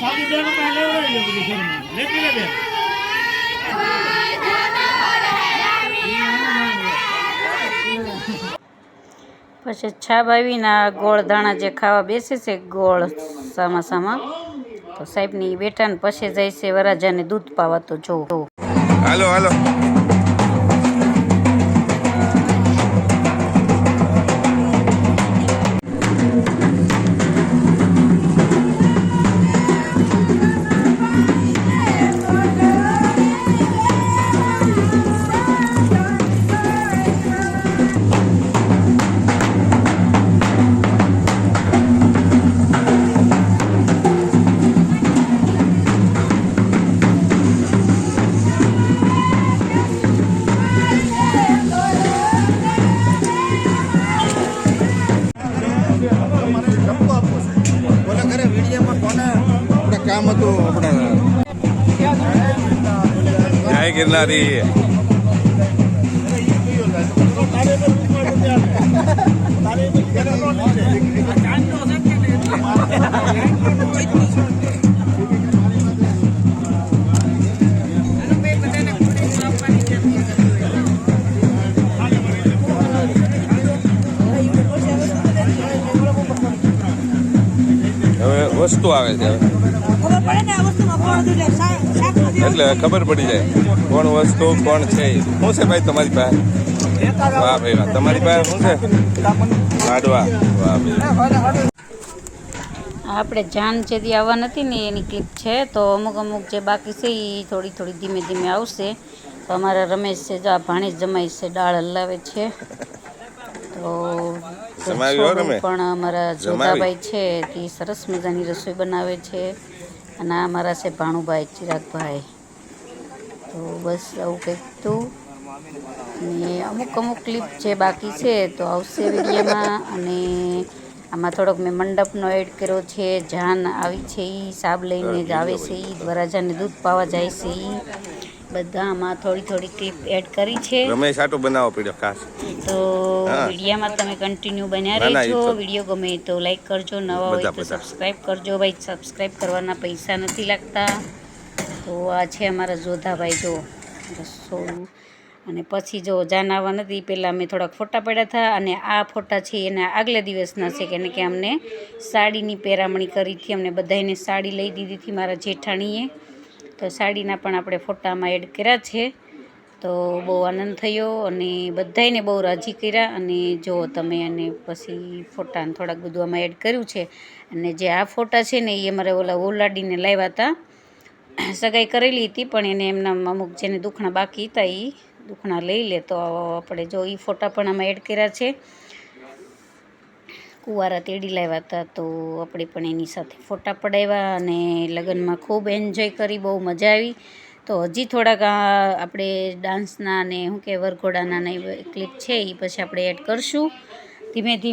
સાદી બેન કાંઈ લેવડાવી લે બધી ઘરમાં. લેતી લે બેન પછી છાપ આવીને ગોળ દાણા જે ખાવા બેસે છે ગોળ સામાસામાં તો સાહેબની બેટાને પછી જાય છે વરાજાને દૂધ પાવા તો જો હાલો હાલો. હતું આપણે જય ગિરનારી. વસ્તુ આવે છે એટલે ખબર પડી જાય કોણ વસ્તુ કોણ છે શું છે ભાઈ તમારી પાસે? વાહ ભાઈ વાહ. તમારી પાસે શું છે? લાડવા વાહ ભાઈ આપણે જાન જેથી આવવા નથી ને એની ક્લિપ છે તો અમુક અમુક જે બાકી છે એ થોડી થોડી ધીમે ધીમે આવશે. તો અમારા રમેશ છે જો આ ભાણેજ જમાય છે દાળ હલાવે છે. તો છોડું પણ અમારા જોતાભાઈ જોધાભાઈ છે તે સરસ મજાની રસોઈ બનાવે છે. અને આ અમારા છે ભાણુભાઈ, ચિરાગભાઈ. તો બસ આવું કંઈક તું. અને અમુક અમુક ક્લિપ જે બાકી છે તો આવશે વિડીયોમાં. અને આમાં થોડોક મેં મંડપનો એડ કર્યો છે, જાન આવી છે એ સાબ લઈને જ આવે છે એ વરાજાને દૂધ પાવા જાય છે એ બધા આમાં થોડી થોડી ક્લિપ એડ કરી છે. રમેશ આટો બનાવો પડ્યો ખાસ. તો વિડિયામાં તમે કન્ટિન્યુ બન્યા રહેજો. વીડિયો ગમે તો લાઈક કરજો નવા હોય તો સબસ્ક્રાઇબ કરજો. ભાઈ સબસ્ક્રાઇબ કરવાના પૈસા નથી લાગતા. તો આ છે અમારા જોધાભાઈ જો રસોડું અને પછી જો જાન આવવા નથી પહેલાં અમે થોડાક ફોટા પડ્યા હતા. અને આ ફોટા છે એના આગલે દિવસના છે કે કે અમને સાડીની પહેરામણી કરી હતી. અમને બધાને સાડી લઈ દીધી હતી મારા જેઠાણીએ. તો સાડીના પણ આપણે ફોટામાં એડ કર્યા છે. તો બહુ આનંદ થયો અને બધાયને બહુ રાજી કર્યા અને જો તમે અને પછી ફોટાને થોડાક આમાં એડ કર્યું છે. અને જે આ ફોટા છે ને એ અમારે ઓલા ઓલાડીને લાવ્યા હતા. સગાઈ કરેલી હતી પણ એને એમના અમુક જેને દુખણા બાકી હતા એ દુખણા લઈ લે તો આપણે જો એ ફોટા પણ આમાં એડ કર્યા છે. કુંવારા તેડી લાવ્યા હતા તો આપણે પણ એની સાથે ફોટા પડાવ્યા અને લગ્નમાં ખૂબ એન્જોય કરી, બહુ મજા આવી. તો હજી થોડાક આપણે ડાન્સના અને શું કે વરઘોડાના ને ક્લિપ છે એ પછી આપણે એડ કરશું. ધીમે ધીમે